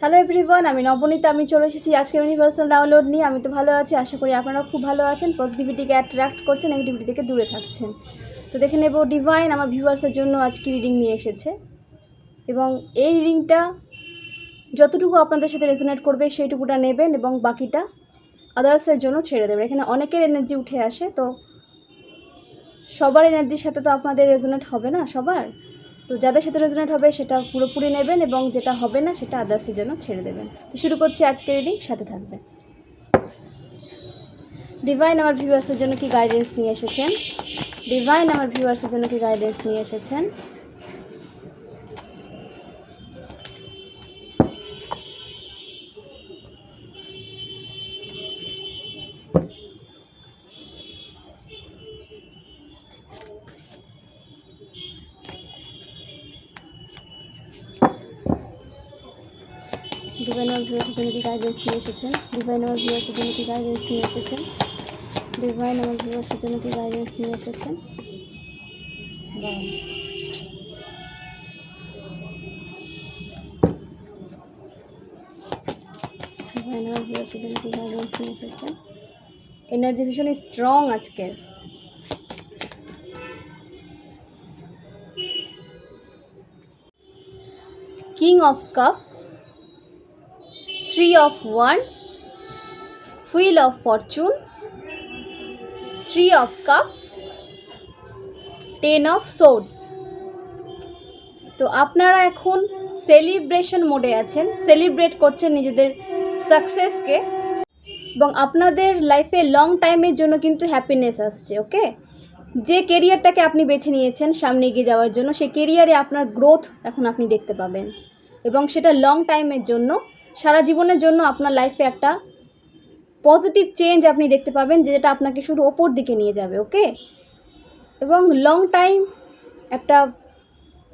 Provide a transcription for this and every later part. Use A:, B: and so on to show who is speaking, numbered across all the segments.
A: Hello everyone আমি নবনীতা, আমি চলে এসেছি আজকের ইউনিভার্সাল ডাউনলোড নিয়ে। আমি তো ভালো আছি, আশা করি আপনারা খুব ভালো আছেন পজিটিভিটিকে অ্যাট্রাক্ট করছেন নেগেটিভিটি থেকে দূরে থাকছেন। তো দেখে নেব ডিভাইন আমার ভিউয়ার্সের জন্য আজকে রিডিং নিয়ে এসেছে। এবং এই রিডিংটা যতটুকু আপনাদের সাথে রেজোনেট করবে, সেইটুকুটা নেবেন এবং বাকিটা আদার্সের জন্য ছেড়ে দেবেন। এখানে অনেকের এনার্জি উঠে আসে, তো সবার এনার্জির সাথে তো আপনাদের রেজোনেট হবে না সবার? তো যাদের সাথে রেজোনেট হবে সেটা পুরোপুরি নেবেন এবং যেটা হবে না সেটা আদার্সের জন্য ছেড়ে দেবেন। তো শুরু করছি আজকের রিডিং সাথে থাকবেন। ডিভাইন আমার ভিউয়ার্সের জন্য কি গাইডেন্স নিয়ে এসেছেন? ডিভাইন আমার ভিউয়ার্সের জন্য কি গাইডেন্স নিয়ে এসেছেন? গাইডেন্স নিয়ে এসেছেন ডিভাইন আমার ভিউয়ার্সের জন্য কি গাইডেন্স নিয়ে এসেছেন ডিভাইন আমার ভিউয়ার্সের জন্য কি গাইডেন্স নিয়ে এসেছেন? জন্য কি গাইডেন্স নিয়ে এসেছেন? এনার্জি ভীষণ স্ট্রং আজকের। King of cups three of wands wheel of fortune three of cups ten of swords তো আপনারা এখন সেলিব্রেশন মোডে আছেন সেলিব্রেট করছেন নিজেদের সাকসেসকে এবং আপনাদের লাইফে লং টাইমের জন্য কিন্তু হ্যাপিনেস আসছে ওকে যে কেরিয়ারটাকে আপনি বেছে নিয়েছেন সামনে এগিয়ে যাওয়ার জন্য, সেই কেরিয়ারে আপনার গ্রোথ এখন আপনি দেখতে পাবেন এবং সেটা লং টাইমের জন্য সারা জীবনের জন্য আপনার লাইফে একটা পজিটিভ চেঞ্জ আপনি দেখতে পাবেন, যেটা আপনাকে শুধু ওপর দিকে নিয়ে যাবে ওকে এবং লং টাইম একটা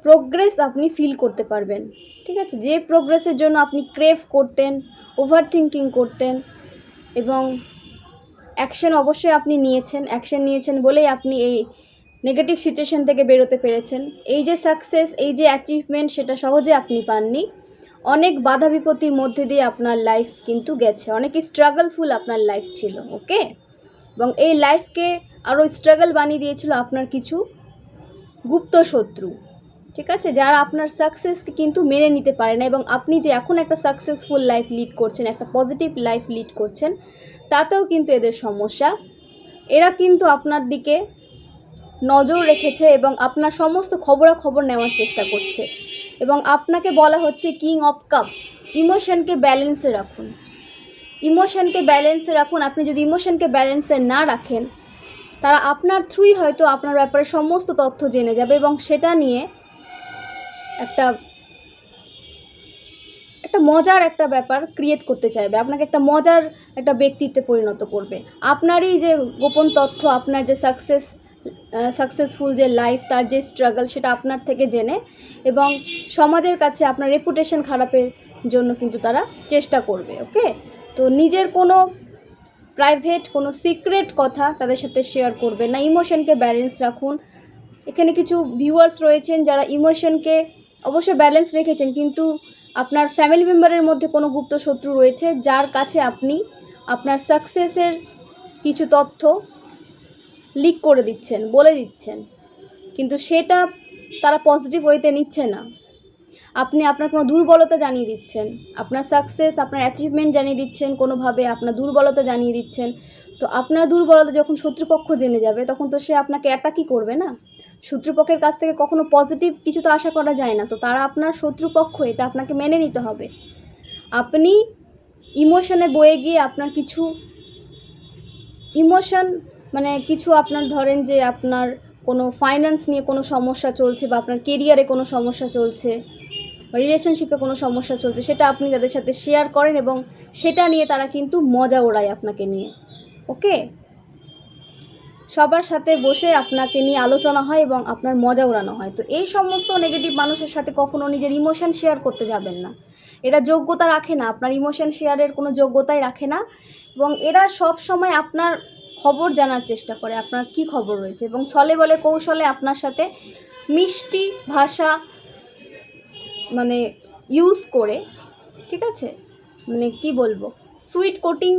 A: প্রোগ্রেস আপনি ফিল করতে পারবেন, ঠিক আছে? যে প্রোগ্রেসের জন্য আপনি ক্রেভ করতেন ওভার থিঙ্কিং করতেন, এবং অ্যাকশন অবশ্যই আপনি নিয়েছেন অ্যাকশন নিয়েছেন বলেই আপনি এই নেগেটিভ সিচুয়েশন থেকে বেরোতে পেরেছেন। এই যে সাকসেস এই যে অ্যাচিভমেন্ট সেটা সহজে আপনি পাননি। অনেক বাধা বিপত্তির মধ্যে দিয়ে আপনার লাইফ কিন্তু গেছে। অনেক স্ট্রাগলফুল আপনার লাইফ ছিল ওকে এবং এই লাইফকে আরও স্ট্রাগল বানিয়ে দিয়েছিল আপনার কিছু গুপ্ত শত্রু, ঠিক আছে? যারা আপনার সাকসেসকে কিন্তু মেনে নিতে পারে না এবং আপনি যে এখন একটা সাকসেসফুল লাইফ লিড করছেন, একটা পজিটিভ লাইফ লিড করছেন, তাতেও কিন্তু এদের সমস্যা। এরা কিন্তু আপনার দিকে নজর রেখেছে এবং আপনার সমস্ত খবরাখবর নেওয়ার চেষ্টা করছে। এবং আপনাকে বলা হচ্ছে কিং অফ কাপস ইমোশনকে ব্যালেন্সে রাখুন ইমোশনকে ব্যালেন্সে রাখুন। আপনি যদি ইমোশনকে ব্যালেন্সে না রাখেন, তারা আপনার থ্রুই হয়তো আপনার ব্যাপারে সমস্ত তথ্য জেনে যাবে এবং সেটা নিয়ে একটা একটা মজার একটা ব্যাপার ক্রিয়েট করতে চাইবে। আপনাকে একটা মজার একটা ব্যক্তিত্বে পরিণত করবে। আপনারই যে গোপন তথ্য, আপনার যে সাকসেস সাকসেসফুল যে লাইফ তার যে স্ট্রাগল সেটা আপনার থেকে জেনে এবং সমাজের কাছে আপনার রেপুটেশন খারাপের জন্য কিন্তু তারা চেষ্টা করবে ওকে তো নিজের কোনো প্রাইভেট কোনো সিক্রেট কথা তাদের সাথে শেয়ার করবে না। ইমোশনকে ব্যালেন্স রাখুন। এখানে কিছু ভিউয়ার্স রয়েছেন যারা ইমোশনকে অবশ্যই ব্যালেন্স রেখেছেন, কিন্তু আপনার ফ্যামিলি মেম্বারের মধ্যে কোনো গুপ্ত শত্রু রয়েছে, যার কাছে আপনি আপনার সাকসেসের কিছু তথ্য লিক করে দিচ্ছেন, বলে দিচ্ছেন। কিন্তু সেটা তারা পজিটিভ ওয়েতে নিচ্ছে না। আপনি আপনার কোনো দুর্বলতা জানিয়ে দিচ্ছেন, আপনার সাকসেস আপনার অ্যাচিভমেন্ট জানিয়ে দিচ্ছেন কোনোভাবে, আপনার দুর্বলতা জানিয়ে দিচ্ছেন। তো আপনার দুর্বলতা যখন শত্রুপক্ষ জেনে যাবে, তখন তো সে আপনাকে অ্যাটাকই করবে না। শত্রুপক্ষের কাছ থেকে কখনো পজিটিভ কিছু তো আশা করা যায় না। তো তারা আপনার শত্রুপক্ষ, এটা আপনাকে মেনে নিতে হবে। আপনি ইমোশনে বয়ে গিয়ে আপনার কিছু ইমোশন মানে কিছু আপনার ধরেন যে আপনার কোনো ফাইন্যান্স নিয়ে কোনো সমস্যা চলছে বা আপনার কেরিয়ারে কোনো সমস্যা চলছে রিলেশনশিপে কোনো সমস্যা চলছে, সেটা আপনি তাদের সাথে শেয়ার করেন এবং সেটা নিয়ে তারা কিন্তু মজা ওড়ায় আপনাকে নিয়ে ওকে সবার সাথে বসে আপনাকে নিয়ে আলোচনা হয় এবং আপনার মজা ওড়ানো হয়। তো এই সমস্ত নেগেটিভ মানুষের সাথে কখনো নিজের ইমোশন শেয়ার করতে যাবেন না। এরা যোগ্যতা রাখে না, আপনার ইমোশন শেয়ারের কোনো যোগ্যতাই রাখে না এবং এরা সব সময় আপনার খবর জানার চেষ্টা করে, আপনার কি খবর রয়েছে এবং ছলে বলে কৌশলে আপনার সাথে মিষ্টি ভাষা মানে ইউজ করে, ঠিক আছে? মানে কি বলব? সুইট কোটিং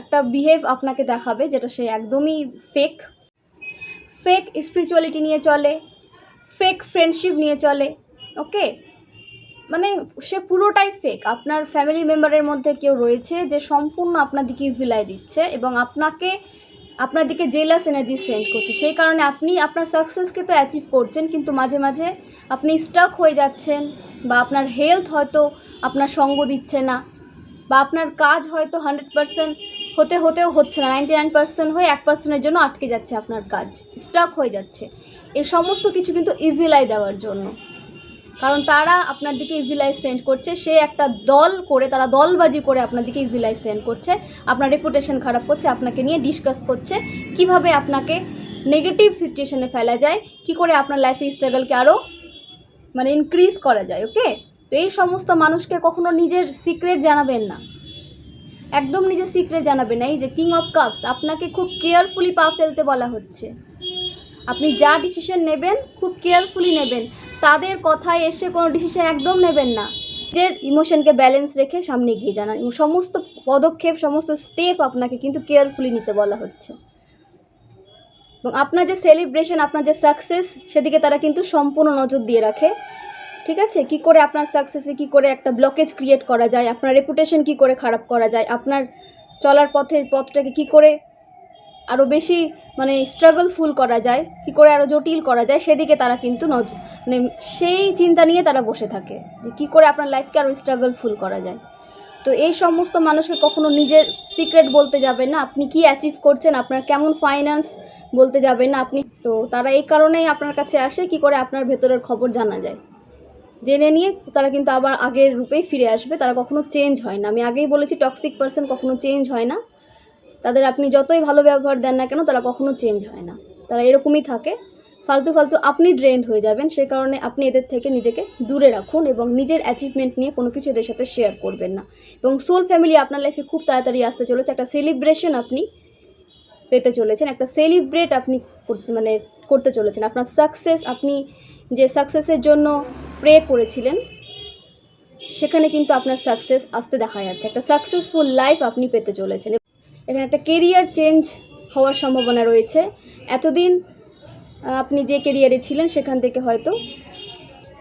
A: একটা বিহেভ আপনাকে দেখাবে যেটা সে একদমই ফেক ফেক স্পিরিচুয়ালিটি নিয়ে চলে ফেক ফ্রেন্ডশিপ নিয়ে চলে ওকে মানে সে পুরোটাই ফেক আপনার ফ্যামিলি মেম্বারের মধ্যে কেউ রয়েছে যে সম্পূর্ণ আপনার দিকে ভিলাই দিচ্ছে এবং আপনাকে, আপনার দিকে জেলাস এনার্জি সেন্ড করছে। সেই কারণে আপনি আপনার সাকসেসকে তো অ্যাচিভ করছেন, কিন্তু মাঝে মাঝে আপনি স্টাক হয়ে যাচ্ছেন বা আপনার হেলথ হয়তো আপনার সঙ্গ দিচ্ছে না বা আপনার কাজ হয়তো হান্ড্রেড পার্সেন্ট হতে, হতেও হচ্ছে না। নাইনটি নাইন পার্সেন্ট হয়ে এক পার্সেন্টের জন্য আটকে যাচ্ছে আপনার কাজ। স্টাক হয়ে যাচ্ছে। এই সমস্ত কিছু কিন্তু ইভিলাই দেওয়ার জন্য। কারণ তারা আপনার দিকে ইভিলাই সেন্ড করছে। সে একটা দল করে, তারা দলবাজি করে আপনার দিকে ইভিলাই সেন্ড করছে। আপনার রেপুটেশন খারাপ করছে, আপনাকে নিয়ে ডিসকাস করছে। কীভাবে আপনাকে নেগেটিভ সিচুয়েশনে ফেলা যায়, কি করে আপনার লাইফে স্ট্রাগলকে আরও মানে ইনক্রিজ করা যায় ওকে তো এই সমস্ত মানুষকে কখনো নিজের সিক্রেট জানাবেন না। একদম নিজের সিক্রেট জানাবেন না। এই যে কিং অফ কাপস আপনাকে খুব কেয়ারফুলি পা ফেলতে বলা হচ্ছে। আপনি যা ডিসিশন নেবেন, খুব কেয়ারফুলি নেবেন। তাদের কথায় এসে কোনো ডিসিশন একদম নেবেন না। নিজের ইমোশনকে ব্যালেন্স রেখে সামনে এগিয়ে জানান এবং সমস্ত পদক্ষেপ, সমস্ত স্টেপ আপনাকে কিন্তু কেয়ারফুলি নিতে বলা হচ্ছে। এবং আপনার যে সেলিব্রেশন আপনার যে সাকসেস সেদিকে তারা কিন্তু সম্পূর্ণ নজর দিয়ে রাখে। ঠিক আছে? কি করে আপনার সাকসেসে কি করে একটা ব্লকেজ ক্রিয়েট করা যায়? আপনার রেপুটেশন কি করে খারাপ করা যায়? আপনার চলার পথে, পথটাকে কি করে আরও বেশি মানে স্ট্রাগলফুল করা যায়, কি করে আরও জটিল করা যায়, সেদিকে তারা কিন্তু নজর মানে সেই চিন্তা নিয়ে তারা বসে থাকে, যে কি করে আপনার লাইফকে আরও স্ট্রাগলফুল করা যায়। তো এই সমস্ত মানুষকে কখনো নিজের সিক্রেট বলতে যাবেন না, আপনি কি অ্যাচিভ করছেন, আপনার কেমন ফাইন্যান্স বলতে যাবেন না, আপনি, তো তারা এই কারণেই আপনার কাছে আসে, কি করে আপনার ভেতরের খবর জানা যায়। জেনে নিয়ে তারা কিন্তু আবার আগের রূপেই ফিরে আসবে, তারা কখনো চেঞ্জ হয় না। আমি আগেই বলেছি টক্সিক পার্সন কখনো চেঞ্জ হয় না। তাদের আপনি যতই ভালো ব্যবহার দেন না কেন, তারা কখনো চেঞ্জ হয় না। তারা এরকমই থাকে। ফালতু ফালতু আপনি ড্রেন্ড হয়ে যাবেন, সে কারণে আপনি এদের থেকে নিজেকে দূরে রাখুন এবং নিজের অ্যাচিভমেন্ট নিয়ে কোনো কিছু এদের সাথে শেয়ার করবেন না। এবং সোল ফ্যামিলি আপনার লাইফে খুব তাড়াতাড়ি আসতে চলেছে। একটা সেলিব্রেশন আপনি পেতে চলেছেন, একটা সেলিব্রেট আপনি মানে করতে চলেছেন। আপনার সাকসেস আপনি যে সাকসেসের জন্য প্রে করেছিলেন, সেখানে কিন্তু আপনার সাকসেস আসতে দেখা যাচ্ছে। একটা সাকসেসফুল লাইফ আপনি পেতে চলেছেন। এখানে একটা কেরিয়ার চেঞ্জ হওয়ার সম্ভাবনা রয়েছে। এতদিন আপনি যে কেরিয়ারে ছিলেন, সেখান থেকে হয়তো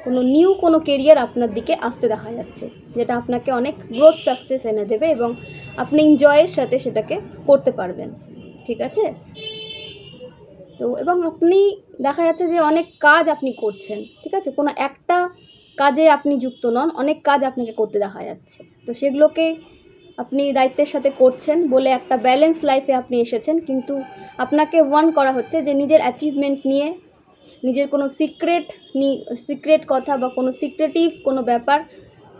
A: কোনো নিউ কোনো কেরিয়ার আপনার দিকে আসতে দেখা যাচ্ছে, যেটা আপনাকে অনেক গ্রোথ সাকসেস এনে দেবে এবং আপনি এনজয়ের সাথে সেটাকে করতে পারবেন। ঠিক আছে? তো, এবং আপনি দেখা যাচ্ছে যে অনেক কাজ আপনি করছেন, ঠিক আছে? কোনো একটা কাজে আপনি যুক্ত নন, অনেক কাজ আপনাকে করতে দেখা যাচ্ছে। তো সেগুলোকে আপনি দায়িত্বের সাথে করছেন বলে একটা ব্যালেন্স লাইফে আপনি এসেছেন, কিন্তু আপনাকে ওয়ান করা হচ্ছে যে নিজের অ্যাচিভমেন্ট নিয়ে, নিজের কোনো সিক্রেট সিক্রেট কথা বা কোনো সিক্রেটিভ কোনো ব্যাপার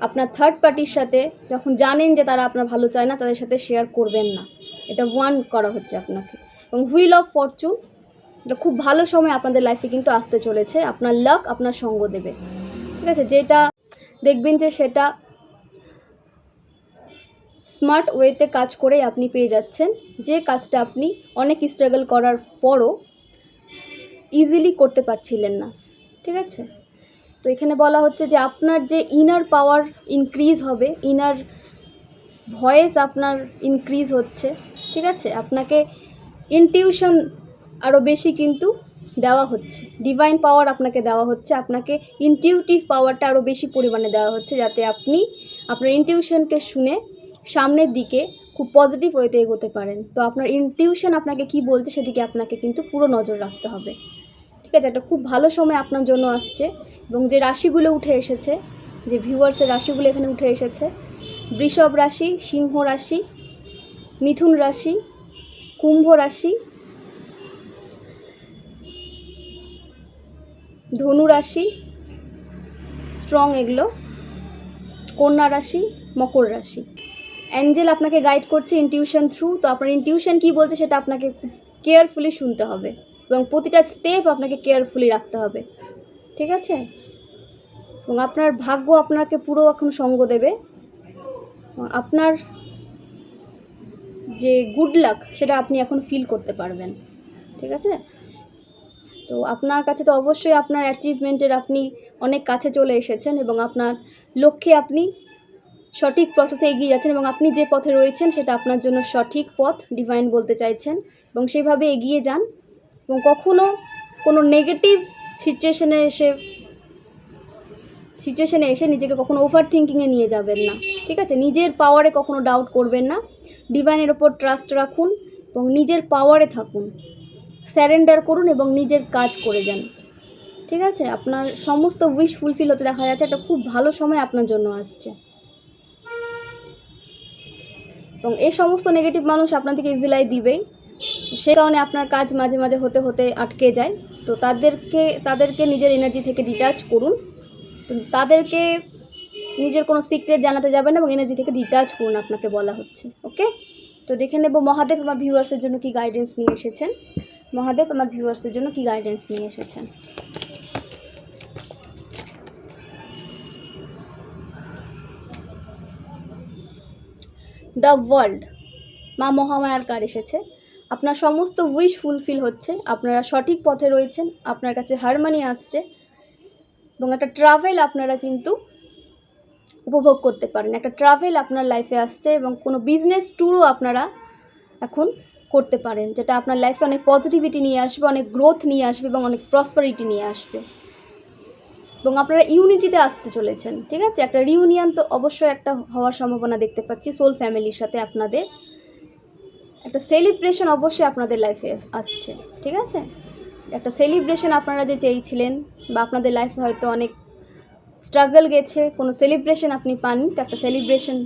A: আপনার থার্ড পার্টির সাথে যখন জানেন যে তারা আপনার ভালো চায় না, তাদের সাথে শেয়ার করবেন না। এটা ওয়ান করা হচ্ছে আপনাকে। এবং হুইল অফ ফরচুন এটা খুব ভালো সময় আপনাদের লাইফে কিন্তু আসতে চলেছে। আপনার লাক আপনার সঙ্গ দেবে। ঠিক আছে? যেটা দেখবেন যে সেটা স্মার্ট ওয়েতে কাজ করে আপনি পেয়ে যাচ্ছেন। যে কাজটা আপনি অনেক স্ট্রাগল করার পরও ইজিলি করতে পারছিলেন না। ঠিক আছে? তো এখানে বলা হচ্ছে যে আপনার যে ইনার পাওয়ার ইনক্রিজ হবে ইনার ভয়েস আপনার ইনক্রিজ হচ্ছে, ঠিক আছে? আপনাকে ইনটিউশন আরও বেশি কিন্তু দেওয়া হচ্ছে। ডিভাইন পাওয়ার আপনাকে দেওয়া হচ্ছে, আপনাকে ইনটিউটিভ পাওয়ারটা আরও বেশি পরিমাণে দেওয়া হচ্ছে যাতে আপনি আপনার ইনটিউশনকে শুনে সামনের দিকে খুব পজিটিভ ওয়েতে এগোতে পারেন। তো আপনার ইনটিউশন আপনাকে কি বলছে সেদিকে আপনাকে কিন্তু পুরো নজর রাখতে হবে। ঠিক আছে, একটা খুব ভালো সময় আপনার জন্য আসছে এবং যে রাশিগুলো উঠে এসেছে, যে ভিউয়ার্সের রাশিগুলো এখানে উঠে এসেছে, বৃষভ রাশি, সিংহ রাশি, মিথুন রাশি, কুম্ভ রাশি, ধনু রাশি স্ট্রং এগুলো, কন্যা রাশি, মকর রাশি। অ্যাঞ্জেল আপনাকে গাইড করছে ইনটিউশন থ্রু তো আপনার ইনটিউশন কী বলছে সেটা আপনাকে কেয়ারফুলি শুনতে হবে এবং প্রতিটা স্টেপ আপনাকে কেয়ারফুলি রাখতে হবে। ঠিক আছে? এবং আপনার ভাগ্য আপনাকে পুরো এখন সঙ্গ দেবে। আপনার যে গুড লাক সেটা আপনি এখন ফিল করতে পারবেন। ঠিক আছে? তো আপনার কাছে তো অবশ্যই আপনার অ্যাচিভমেন্টের আপনি অনেক কাছে চলে এসেছেন এবং আপনার লক্ষ্যে আপনি সঠিক প্রসেসে এগিয়ে যাচ্ছেন এবং আপনি যে পথে রয়েছেন সেটা আপনার জন্য সঠিক পথ ডিভাইন বলতে চাইছেন এবং সেভাবে এগিয়ে যান এবং কখনো কোনো নেগেটিভ সিচুয়েশনে এসে সিচুয়েশনে এসে নিজেকে কখনো ওভার থিঙ্কিংয়ে নিয়ে যাবেন না। ঠিক আছে? নিজের পাওয়ারে কখনো ডাউট করবেন না। ডিভাইনের ওপর ট্রাস্ট রাখুন এবং নিজের পাওয়ারে থাকুন। স্যারেন্ডার করুন এবং নিজের কাজ করে যান। ঠিক আছে? আপনার সমস্ত উইশ ফুলফিল হতে দেখা যাচ্ছে। একটা খুব ভালো সময় আপনার জন্য আসছে। এবং এই সমস্ত নেগেটিভ মানুষ আপনার থেকে ইভিলাই দিবেই। সে কারণে আপনার কাজ মাঝে মাঝে হতে হতে আটকে যায়। তো তাদেরকে তাদেরকে নিজের এনার্জি থেকে ডিটাচ করুন। তো তাদেরকে নিজের কোনো সিক্রেট জানাতে যাবেন না এবং এনার্জি থেকে ডিটাচ করুন আপনাকে বলা হচ্ছে ওকে তো দেখে নেব মহাদেব আমার ভিউয়ার্সের জন্য কি গাইডেন্স নিয়ে এসেছেন। মহাদেব আমার ভিউয়ার্সের জন্য কি গাইডেন্স নিয়ে এসেছেন। The world. মা মহামায়ার কার এসেছে। আপনার সমস্ত উইশ ফুলফিল হচ্ছে। আপনারা সঠিক পথে রয়েছেন। আপনার কাছে হারমানি আসছে। এবং একটা ট্রাভেল আপনারা কিন্তু উপভোগ করতে পারেন। একটা ট্রাভেল আপনার লাইফে আসছে এবং কোনো বিজনেস ট্যুরও আপনারা এখন করতে পারেন। যেটা আপনার লাইফে অনেক পজিটিভিটি নিয়ে আসবে, অনেক গ্রোথ নিয়ে আসবে এবং অনেক প্রসপারিটি নিয়ে আসবে। এবং আপনারা ইউনিটিতে আসতে চলেছেন, ঠিক আছে? একটা রিউনিয়ন তো অবশ্যই একটা হওয়ার সম্ভাবনা দেখতে পাচ্ছি সোল ফ্যামিলির সাথে আপনাদের। একটা সেলিব্রেশন অবশ্যই আপনাদের লাইফে আসছে, ঠিক আছে? একটা সেলিব্রেশন আপনারা যে চেয়েছিলেন বা আপনাদের লাইফে হয়তো অনেক স্ট্রাগল গেছে, কোনো সেলিব্রেশন আপনি পাননি, তো একটা সেলিব্রেশন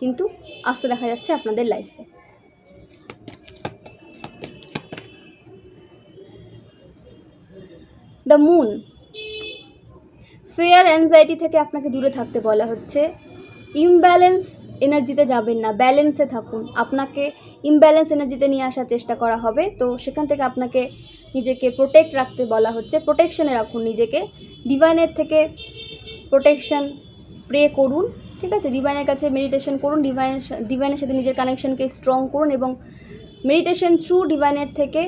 A: কিন্তু আসতে দেখা যাচ্ছে আপনাদের লাইফে দ্য মুন ফেয়ার অ্যাংজাইটি থেকে আপনাকে দূরে থাকতে বলা হচ্ছে। ইমব্যালেন্স এনার্জিতে যাবেন না, ব্যালেন্সে থাকুন। আপনাকে ইমব্যালেন্স এনার্জিতে নিয়ে আসার চেষ্টা করা হবে। তো সেখান থেকে আপনাকে নিজেকে প্রোটেক্ট রাখতে বলা হচ্ছে। প্রোটেকশনে রাখুন নিজেকে। ডিভাইনের থেকে প্রোটেকশন প্রে করুন, ঠিক আছে? ডিভাইনের কাছে মেডিটেশন করুন, ডিভাইনের ডিভাইনের সাথে নিজের কানেকশনকে স্ট্রং করুন এবং মেডিটেশন থ্রু ডিভাইনের থেকে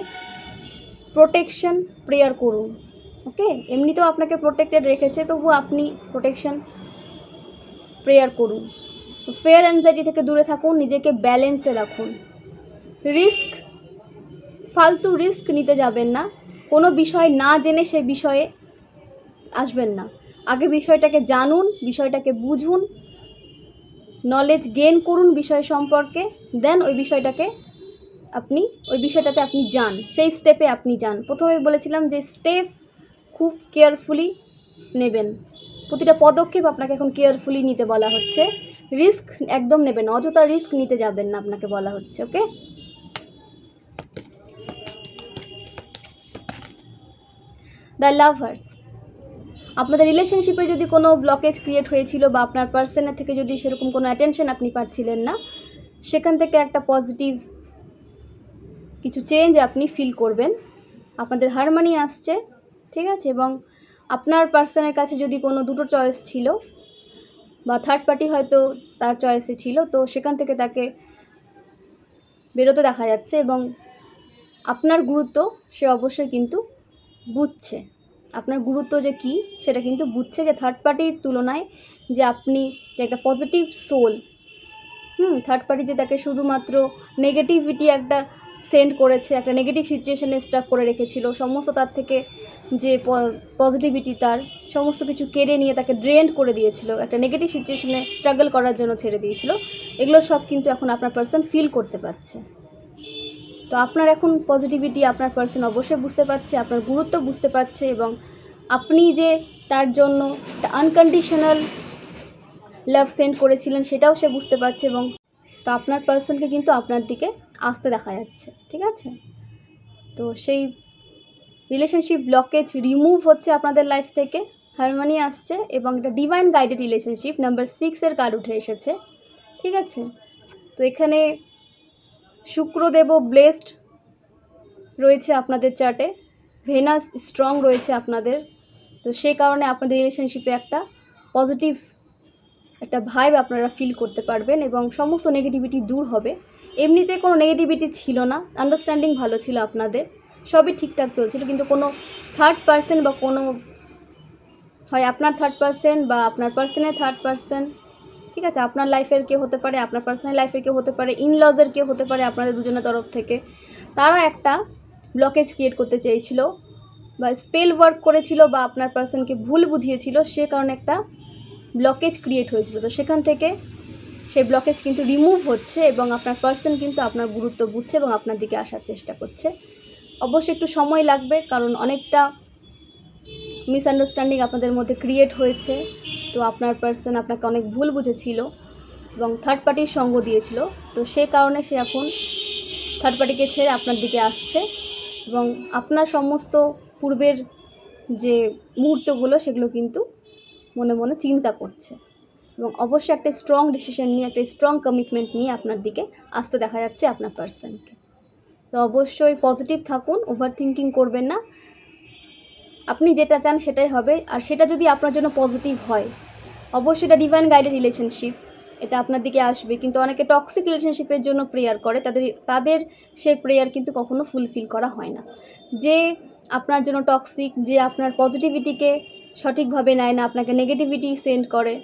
A: প্রোটেকশন প্রেয়ার করুন। ওকে? এমনিতেও আপনাকে প্রোটেক্টেড রেখেছে তবু আপনি প্রোটেকশন প্রেয়ার করুন। ফেয়ার অ্যাংজাইটি থেকে দূরে থাকুন, নিজেকে ব্যালেন্সে রাখুন। রিস্ক ফালতু রিস্ক নিতে যাবেন না। কোনো বিষয় না জেনে সে বিষয়ে আসবেন না। আগে বিষয়টাকে জানুন, বিষয়টাকে বুঝুন নলেজ গেন করুন বিষয় সম্পর্কে দেন ওই বিষয়টাকে আপনি, ওই বিষয়টাতে আপনি যান। সেই স্টেপে আপনি যান। প্রথমে বলেছিলাম যে স্টেপ খুব কেয়ারফুলি নেবেন। প্রতিটা পদক্ষেপ আপনাকে এখন কেয়ারফুলি নিতে বলা হচ্ছে। রিস্ক একদম নেবেন অযথা রিস্ক নিতে যাবেন না আপনাকে বলা হচ্ছে ওকে দ্য লাভার্স আপনাদের রিলেশনশিপে যদি কোনো ব্লকেজ ক্রিয়েট হয়েছিল বা আপনার পার্সনের থেকে যদি সেরকম কোনো অ্যাটেনশন আপনি পাচ্ছিলেন না, সেখান থেকে একটা পজিটিভ কিছু চেঞ্জ আপনি ফিল করবেন। আপনাদের হারমানি আসছে। ঠিক আছে? এবং আপনার পার্সনের কাছে যদি কোনো দুটো চয়েস ছিল বা থার্ড পার্টি হয়তো তার চয়েসে ছিল, তো সেখান থেকে তাকে বেরোতে দেখা যাচ্ছে এবং আপনার গুরুত্ব সে অবশ্যই কিন্তু বুঝছে। আপনার গুরুত্ব যে কী, সেটা কিন্তু বুঝছে যে থার্ড পার্টির তুলনায় যে আপনি যে একটা positive soul hmm third party যে তাকে শুধুমাত্র নেগেটিভিটি একটা সেন্ড করেছে, একটা নেগেটিভ সিচুয়েশানে স্টাক করে রেখেছিল। সমস্ত তার থেকে যে পজিটিভিটি তার, সমস্ত কিছু কেড়ে নিয়ে তাকে ড্রেন্ড করে দিয়েছিল। একটা নেগেটিভ সিচুয়েশানে স্ট্রাগল করার জন্য ছেড়ে দিয়েছিল। এগুলো সব কিন্তু এখন আপনার পার্সন ফিল করতে পারছে। তো আপনার এখন পজিটিভিটি আপনার পার্সন অবশ্যই বুঝতে পারছে, আপনার গুরুত্ব বুঝতে পারছে এবং আপনি যে তার জন্য আনকন্ডিশনাল লাভ সেন্ড করেছিলেন, সেটাও সে বুঝতে পারছে এবং তো আপনার পার্সনকে কিন্তু আপনার দিকে আসতে দেখা যাচ্ছে, ঠিক আছে? তো সেই রিলেশনশিপ ব্লকেজ রিমুভ হচ্ছে আপনাদের লাইফ থেকে হারমানি আসছে এবং এটা ডিভাইন গাইডেড রিলেশনশিপ নাম্বার সিক্সের কার্ড উঠে এসেছে, ঠিক আছে? তো এখানে শুক্রদেব ব্লেসড রয়েছে আপনাদের চার্টে ভেনাস স্ট্রং রয়েছে আপনাদের, তো সেই কারণে আপনাদের রিলেশনশিপে একটা পজিটিভ একটা ভাইব আপনারা ফিল করতে পারবেন এবং সমস্ত নেগেটিভিটি দূর হবে। এমনিতে কোনো নেগেটিভিটি ছিল না আন্ডারস্ট্যান্ডিং ভালো ছিল আপনাদের, সবই ঠিকঠাক চলছিল, কিন্তু কোনো থার্ড পার্সন বা কোনো, হয় আপনার থার্ড পার্সন বা আপনার পার্সনের থার্ড পার্সন ঠিক আছে, আপনার লাইফের কেউ হতে পারে, আপনার পার্সোনাল লাইফের কেউ হতে পারে ইনলজের কেউ হতে পারে, আপনাদের দুজনের তরফ থেকে। তারা একটা ব্লকেজ ক্রিয়েট করতে চেয়েছিল বা স্পেল ওয়ার্ক করেছিল বা আপনার পার্সনকে ভুল বুঝিয়েছিল, সে কারণে একটা ব্লকেজ ক্রিয়েট হয়েছিল। তো সেখান থেকে সেই ব্লকেজ কিন্তু রিমুভ হচ্ছে এবং আপনার পার্সন কিন্তু আপনার গুরুত্ব বুঝছে এবং আপনার দিকে আসার চেষ্টা করছে। অবশ্যই একটু সময় লাগবে কারণ অনেকটা মিসআন্ডারস্ট্যান্ডিং আপনাদের মধ্যে ক্রিয়েট হয়েছে। তো আপনার পার্সন আপনাকে অনেক ভুল বুঝেছিল এবং থার্ড পার্টির সঙ্গ দিয়েছিল। তো সে কারণে সে এখন থার্ড পার্টিকে ছেড়ে আপনার দিকে আসছে এবং আপনার সমস্ত পূর্বের যে মুহূর্তগুলো সেগুলো কিন্তু মনে মনে চিন্তা করছে। এবং অবশ্যই একটা স্ট্রং ডিসিশন নিয়ে, একটা স্ট্রং কমিটমেন্ট নিয়ে আপনার দিকে আসতে দেখা যাচ্ছে আপনার পার্সনকে তো অবশ্যই পজিটিভ থাকুন ওভার থিঙ্কিং করবেন না। আপনি যেটা চান সেটাই হবে। আর সেটা যদি আপনার জন্য পজিটিভ হয়, অবশ্যই এটা ডিভাইন গাইডেড রিলেশনশিপ এটা আপনার দিকে আসবে। কিন্তু অনেকে টক্সিক রিলেশনশিপের জন্য প্রেয়ার করে, তাদের তাদের সেই প্রেয়ার কিন্তু কখনো ফুলফিল করা হয় না। যে আপনার জন্য টক্সিক যে আপনার পজিটিভিটিকে সঠিকভাবে নেয় না, আপনাকে নেগেটিভিটি সেন্ড করে।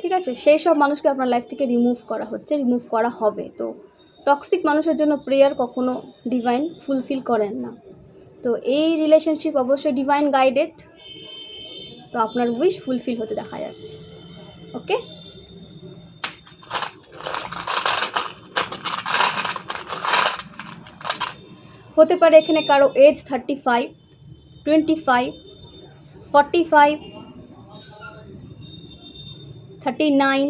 A: ঠিক আছে? সেই সব মানুষকে আপনার লাইফ থেকে রিমুভ করা হচ্ছে রিমুভ করা হবে। তো টক্সিক মানুষের জন্য প্রেয়ার কখনো ডিভাইন ফুলফিল করেন না। তো এই রিলেশনশিপ অবশ্যই ডিভাইন গাইডেড তো আপনার উইশ ফুলফিল হতে দেখা যাচ্ছে। ওকে হতে পারে এখানে কারও age thirty five twenty five forty five thirty nine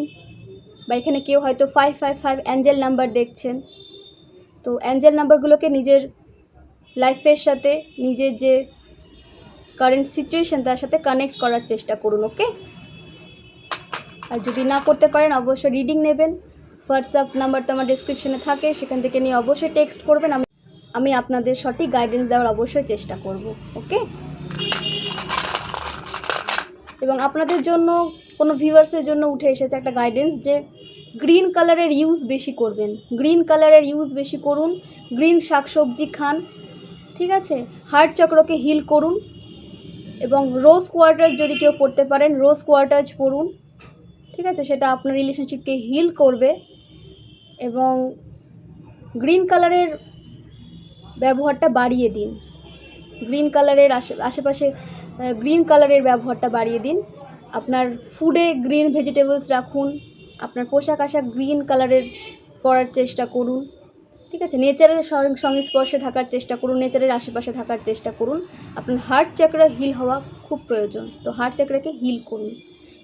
A: বা এখানে কেউ হয়তো five five five angel number দেখছেন। তো অ্যাঞ্জেল নাম্বারগুলোকে নিজের লাইফের সাথে, নিজের যে কারেন্ট সিচুয়েশন তার সাথে কানেক্ট করার চেষ্টা করুন ওকে আর যদি না করতে পারেন, অবশ্যই রিডিং নেবেন। হোয়াটসঅ্যাপ নাম্বার তো আমার ডিসক্রিপশনে থাকে, সেখান থেকে নিয়ে অবশ্যই টেক্সট করবেন। আমি আমি আপনাদের সঠিক গাইডেন্স দেওয়ার অবশ্যই চেষ্টা করব ওকে এবং আপনাদের জন্য, কোনো ভিউয়ার্সের জন্য উঠে এসেছে একটা গাইডেন্স যে গ্রিন কালারের ইউজ বেশি করবেন। গ্রিন কালারের ইউজ বেশি করুন গ্রিন শাকসবজি খান, ঠিক আছে? হার্ট চক্রকে হিল করুন এবং রোজ কোয়ার্টার্স যদি কেউ পড়তে পারেন রোজ কোয়ার্টার্স পড়ুন, ঠিক আছে? সেটা আপনার রিলেশনশিপকে হিল করবে এবং গ্রিন কালারের ব্যবহারটা বাড়িয়ে দিন। গ্রিন কালারের আশে, আশেপাশে গ্রিন কালারের ব্যবহারটা বাড়িয়ে দিন। আপনার ফুডে গ্রিন ভেজিটেবলস রাখুন। আপনার পোশাক আশাক গ্রিন কালারের পরার চেষ্টা করুন। ঠিক আছে? নেচারের সংস্পর্শে থাকার চেষ্টা করুন নেচারের আশেপাশে থাকার চেষ্টা করুন। আপনার হার্ট চাকরা হিল হওয়া খুব প্রয়োজন। তো হার্ট চাকরাকে হিল করুন।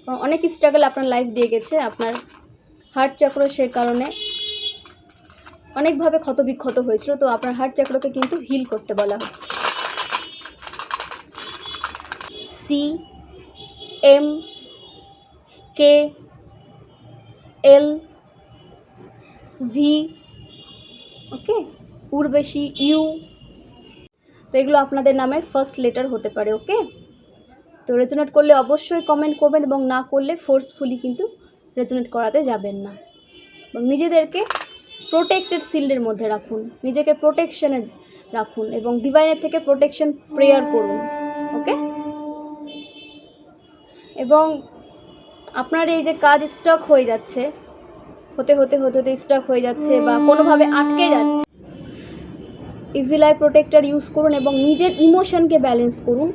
A: কারণ অনেক স্ট্রাগল আপনার লাইফ দিয়ে গেছে। আপনার হার্ট চক্র সে কারণে অনেকভাবে ক্ষতবিক্ষত হয়েছিল। তো আপনার হার্ট চক্রকে কিন্তু হিল করতে বলা হচ্ছে। C, M, K, L, V, okay? উর্বেশী ইউ। তো এগুলো আপনাদের নামের ফার্স্ট লেটার হতে পারে, ওকে? তো রেজোনেট করলে অবশ্যই কমেন্ট করবেন এবং না করলে ফোর্সফুলি কিন্তু রেজোনেট করাতে যাবেন না। এবং নিজেদেরকে প্রোটেক্টেড শিল্ডের মধ্যে রাখুন, নিজেকে প্রোটেকশনে রাখুন এবং ডিভাইনের থেকে প্রোটেকশন প্রেয়ার করুন, ওকে? এবং আপনার এই যে কাজ স্টক হয়ে যাচ্ছে, হতে হতে হতে হতে স্টক হয়ে যাচ্ছে বা কোনোভাবে আটকে যাচ্ছে ইভিল আই প্রোটেক্টর ইউজ করুন এবং নিজের ইমোশনকে ব্যালেন্স করুন।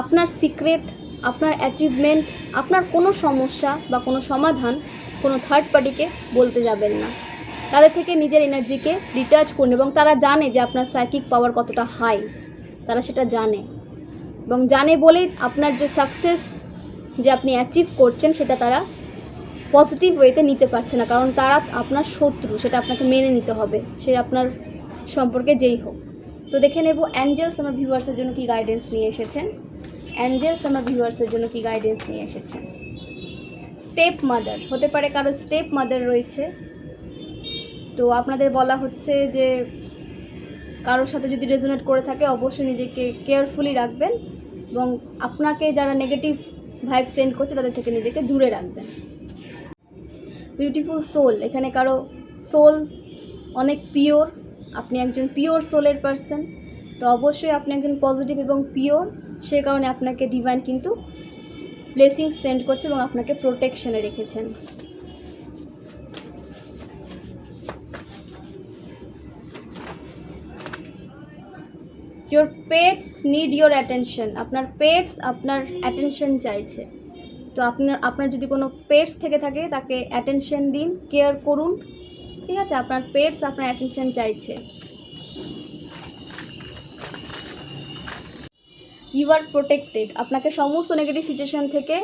A: আপনার সিক্রেট আপনার অ্যাচিভমেন্ট আপনার কোনো সমস্যা বা কোনো সমাধান কোনো থার্ড পার্টিকে বলতে যাবেন না। তাদের থেকে নিজের এনার্জিকে ডিটাচ করুন এবং তারা জানে যে আপনার সাইকিক পাওয়ার কতটা হাই তারা সেটা জানে। এবং জানে বলেই আপনার যে সাকসেস যে আপনি অ্যাচিভ করছেন সেটা তারা পজিটিভ ওয়েতে নিতে পারছে না। কারণ তারা আপনার শত্রু, সেটা আপনাকে মেনে নিতে হবে। সে আপনার সম্পর্কে যেই হোক। তো দেখে নেব অ্যাঞ্জেলস আমার ভিউয়ার্সের জন্য কি গাইডেন্স নিয়ে এসেছেন? অ্যাঞ্জেলস আমার ভিউয়ার্সের জন্য কি গাইডেন্স নিয়ে এসেছেন? স্টেপ মাদার হতে পারে কারও স্টেপ মাদার রয়েছে। তো আপনাদের বলা হচ্ছে যে কারোর সাথে যদি রেজোনেট করে থাকে, অবশ্যই নিজেকে কেয়ারফুলি রাখবেন এবং আপনাকে যারা নেগেটিভ ভাইব সেন্ড করছে তাদের থেকে নিজেকে দূরে রাখবেন বিউটিফুল সোল এখানে কারও সোল অনেক পিওর আপনি একজন পিওর সোলের পার্সন তো অবশ্যই আপনি একজন পজিটিভ এবং পিওর সে কারণে আপনাকে ডিভাইন কিন্তু ব্লেসিং সেন্ড করছে এবং আপনাকে প্রোটেকশনে রেখেছেন। Your pets need your attention আপনার পেটস আপনার অ্যাটেনশন চাইছে। তো আপনার আপনার যদি কোনো পেটস থেকে থাকে, তাকে অ্যাটেনশন দিন কেয়ার করুন। ঠিক আছে? আপনার পেটস আপনার অ্যাটেনশন চাইছে। ইউ আর প্রোটেক্টেড আপনাকে সমস্ত নেগেটিভ সিচুয়েশন থেকে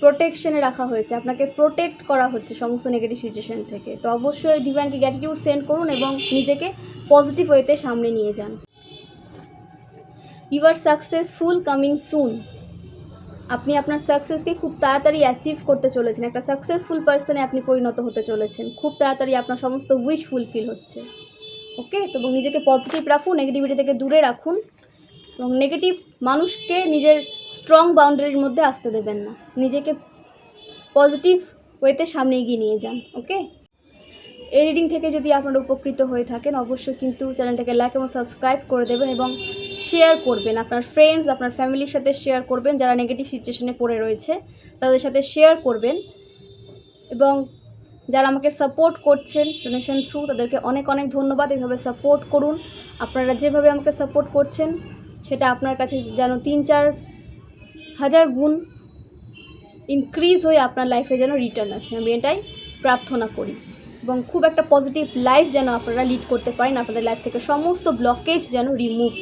A: প্রোটেকশনে রাখা হয়েছে। আপনাকে প্রোটেক্ট করা হচ্ছে সমস্ত নেগেটিভ সিচুয়েশন থেকে। তো অবশ্যই ডিভাইনকে গ্র্যাটিটিউড সেন্ড করুন এবং নিজেকে পজিটিভ ওয়েতে সামনে নিয়ে যান। You are successful coming soon. আপনি আপনার সাকসেসকে খুব তাড়াতাড়ি অ্যাচিভ করতে চলেছেন। একটা সাকসেসফুল পার্সনে আপনি পরিণত হতে চলেছেন। খুব তাড়াতাড়ি আপনার সমস্ত উইশ ফুলফিল হচ্ছে। ওকে তো নিজেকে পজিটিভ রাখুন নেগেটিভিটি থেকে দূরে রাখুন। এবং নেগেটিভ মানুষকে নিজের স্ট্রং বাউন্ডারির মধ্যে আসতে দেবেন না। নিজেকে পজিটিভ ওয়েতে সামনে এগিয়ে নিয়ে যান। ওকে রিডিং থেকে যদি আপনারা উপকৃত হয়ে থাকেন, অবশ্যই কিন্তু চ্যানেলটাকে লাইক এবং সাবস্ক্রাইব করে দেবেন এবং শেয়ার করবেন। আপনার ফ্রেন্ডস আপনার ফ্যামিলির সাথে শেয়ার করবেন, যারা নেগেটিভ সিচুয়েশনে পড়ে রয়েছে, তাদের সাথে শেয়ার করবেন। এবং যারা আমাকে সাপোর্ট করছেন ডোনেশন থ্রু তাদেরকে অনেক অনেক ধন্যবাদ। এভাবে সাপোর্ট করুন। আপনারা যেভাবে আমাকে সাপোর্ট করছেন, সেটা আপনার কাছে যেন তিন চার হাজার গুণ ইনক্রিজ হয়ে আপনার লাইফে যেন রিটার্ন আসে। আমি এটাই প্রার্থনা করি। এবং খুব একটা পজিটিভ লাইফ যেন আপনারা লিড করতে পারেন, আপনাদের লাইফ থেকে সমস্ত ব্লকেজ যেন রিমুভ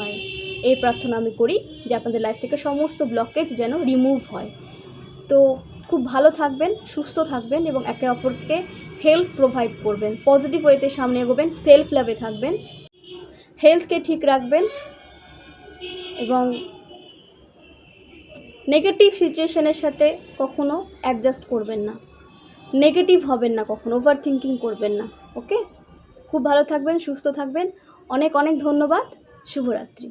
A: হয়। এই প্রার্থনা আমি করি যে আপনাদের লাইফ থেকে সমস্ত ব্লকেজ যেন রিমুভ হয়। তো খুব ভালো থাকবেন, সুস্থ থাকবেন এবং একে অপরকে হেল্প প্রোভাইড করবেন। পজিটিভ ওয়েতে সামনে এগোবেন সেলফ লাভে থাকবেন। হেলথকে ঠিক রাখবেন এবং নেগেটিভ সিচুয়েশনের সাথে কখনো অ্যাডজাস্ট করবেন না। নেগেটিভ হবেন না কখনো ওভার থিঙ্কিং করবেন না। ওকে খুব ভালো থাকবেন, সুস্থ থাকবেন। অনেক অনেক ধন্যবাদ। শুভরাত্রি।